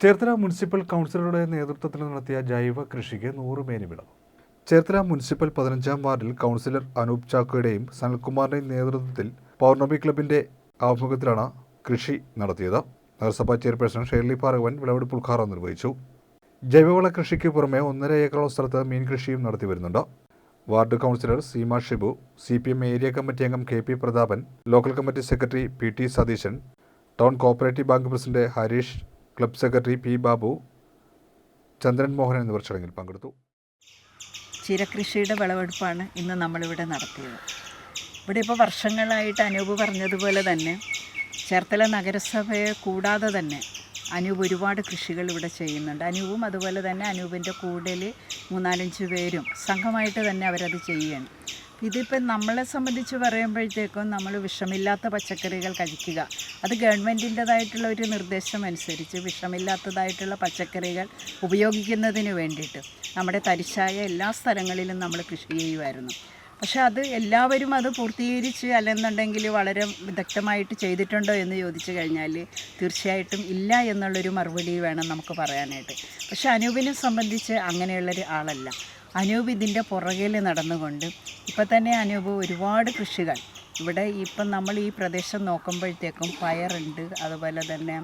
Cherthala municipal കൗൺസിലറുടെ നേതൃത്വത്തിൽ നടത്തിയ ജൈവ കൃഷിക്ക് നൂറ് മേനി വിളവ് ചേർത്തല മുനിസിപ്പൽ പതിനഞ്ചാം വാർഡിൽ കൗൺസിലർ അനൂപ് ചാക്കോയുടെയും സനൽകുമാറിന്റെയും നേതൃത്വത്തിൽ പൗർണമി ക്ലബിന്റെ ആഭിമുഖ്യത്തിലാണ് കൃഷി നടത്തിയത്. നഗരസഭാ ചെയർപേഴ്സൺ ഷേർലി പാർഗവൻ വിളവെടുപ്പ് ഉദ്ഘാടനം നിർവഹിച്ചു. ജൈവവള കൃഷിക്ക് പുറമെ ഒന്നര ഏക്കറോളം സ്ഥലത്ത് മീൻ കൃഷിയും നടത്തി വരുന്നുണ്ട്. Ward councillor Seema Shibu C P M area committee അംഗം K P Prathapan local committee secretary P T Satheesan town cooperative bank president Harish club secretary P Babu Chandran Mohan എന്നിവർ ചടങ്ങിൽ പങ്കെടുത്തു. ചിരകൃഷിയുടെ വിളവെടുപ്പാണ് ഇന്ന് നമ്മളിവിടെ നടത്തിയത്. ഇവിടെ ഇപ്പോൾ വർഷങ്ങളായിട്ട് അനൂപ് പറഞ്ഞതുപോലെ തന്നെ ചേർത്തല നഗരസഭയെ കൂടാതെ തന്നെ അനൂപ് ഒരുപാട് കൃഷികൾ ഇവിടെ ചെയ്യുന്നുണ്ട്. അനൂപും അതുപോലെ തന്നെ അനൂപിന്റെ കൂടൽ മൂന്നാലഞ്ച് പേരും സംഘമായിട്ട് തന്നെ അവരത് ചെയ്യുകയാണ്. ഇതിപ്പം നമ്മളെ സംബന്ധിച്ച് പറയുമ്പോഴത്തേക്കും നമ്മൾ വിഷമില്ലാത്ത പച്ചക്കറികൾ കഴിക്കുക. അത് ഗവൺമെന്റിന്റെതായിട്ടുള്ള ഒരു നിർദ്ദേശം അനുസരിച്ച് വിഷമില്ലാത്തതായിട്ടുള്ള പച്ചക്കറികൾ ഉപയോഗിക്കുന്നതിന് വേണ്ടിയിട്ട് നമ്മുടെ തരിശായ എല്ലാ സ്ഥലങ്ങളിലും നമ്മൾ കൃഷി ചെയ്യുമായിരുന്നു പക്ഷെ അത് എല്ലാവരും അത് പൂർത്തീകരിച്ച് അല്ലെന്നുണ്ടെങ്കിൽ വളരെ വിദഗ്ധമായിട്ട് ചെയ്തിട്ടുണ്ടോ എന്ന് ചോദിച്ചു കഴിഞ്ഞാൽ തീർച്ചയായിട്ടും ഇല്ല എന്നുള്ളൊരു മറുപടി വേണം നമുക്ക് പറയാനായിട്ട്. പക്ഷെ അനൂപിനെ സംബന്ധിച്ച് അങ്ങനെയുള്ളൊരു ആളല്ല. അനൂപ് ഇതിന്റെ പുറകിൽ നടന്നുകൊണ്ട് ഇപ്പം തന്നെ അനൂപ് ഒരുപാട് കൃഷികൾ. ഇവിടെ ഇപ്പം നമ്മൾ ഈ പ്രദേശം നോക്കുമ്പോഴത്തേക്കും പയറുണ്ട് അതുപോലെ തന്നെ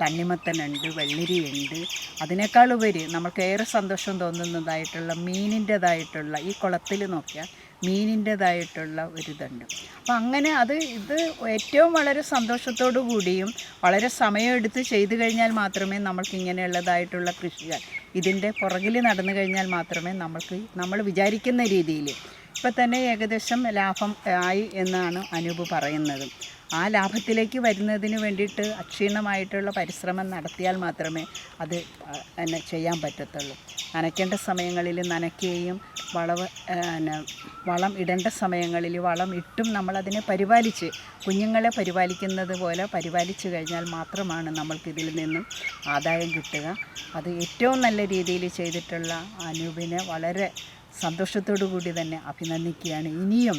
തണ്ണിമത്തനുണ്ട് വെള്ളരിയുണ്ട്. അതിനേക്കാൾ ഉപരി നമുക്ക് ഏറെ സന്തോഷം തോന്നുന്നതായിട്ടുള്ള മീനിന്റെതായിട്ടുള്ള ഈ കുളത്തിൽ നോക്കിയാൽ മീനിന്റെതായിട്ടുള്ള ഒരിതുണ്ട്. അപ്പം അങ്ങനെ അത് ഇത് ഏറ്റവും വളരെ സന്തോഷത്തോടു കൂടിയും വളരെ സമയമെടുത്ത് ചെയ്തു കഴിഞ്ഞാൽ മാത്രമേ നമ്മൾക്ക് ഇങ്ങനെയുള്ളതായിട്ടുള്ള കൃഷികൾ ഇതിന്റെ പുറകിൽ നടന്നു കഴിഞ്ഞാൽ മാത്രമേ നമ്മൾക്ക് നമ്മൾ വിചാരിക്കുന്ന രീതിയിൽ ഇപ്പം തന്നെ ഏകദേശം ലാഭം ആയി എന്നാണ് അനൂപ് പറയുന്നത്. ആ ലാഭത്തിലേക്ക് വരുന്നതിന് വേണ്ടിയിട്ട് അക്ഷീണമായിട്ടുള്ള പരിശ്രമം നടത്തിയാൽ മാത്രമേ അത് എന്നെ ചെയ്യാൻ പറ്റത്തുള്ളൂ. നനയ്ക്കേണ്ട സമയങ്ങളിൽ നനയ്ക്കുകയും വളവ് പിന്നെ വളം ഇടേണ്ട സമയങ്ങളിൽ വളം ഇട്ടും നമ്മളതിനെ പരിപാലിച്ച് കുഞ്ഞുങ്ങളെ പരിപാലിക്കുന്നത് പോലെ പരിപാലിച്ചു കഴിഞ്ഞാൽ മാത്രമാണ് നമ്മൾക്കിതിൽ നിന്നും ആദായം കിട്ടുക. അത് ഏറ്റവും നല്ല രീതിയിൽ ചെയ്തിട്ടുള്ള അനൂപിനെ വളരെ സന്തോഷത്തോടു കൂടി തന്നെ അഭിനന്ദിക്കുകയാണ്. ഇനിയും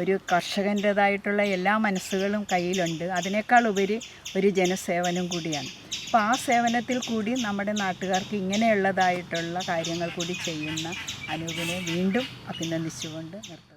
ഒരു കർഷകന്റേതായിട്ടുള്ള എല്ലാ മനസ്സുകളും കയ്യിലുണ്ട്. അതിനേക്കാൾ ഉപരി ഒരു ജനസേവനം കൂടിയാണ്. അപ്പോൾ ആ സേവനത്തിൽ കൂടി നമ്മുടെ നാട്ടുകാർക്ക് ഇങ്ങനെയുള്ളതായിട്ടുള്ള കാര്യങ്ങൾ കൂടി ചെയ്യുന്ന അനൂപിനെ വീണ്ടും അഭിനന്ദിച്ചുകൊണ്ട് നിർത്തുന്നു.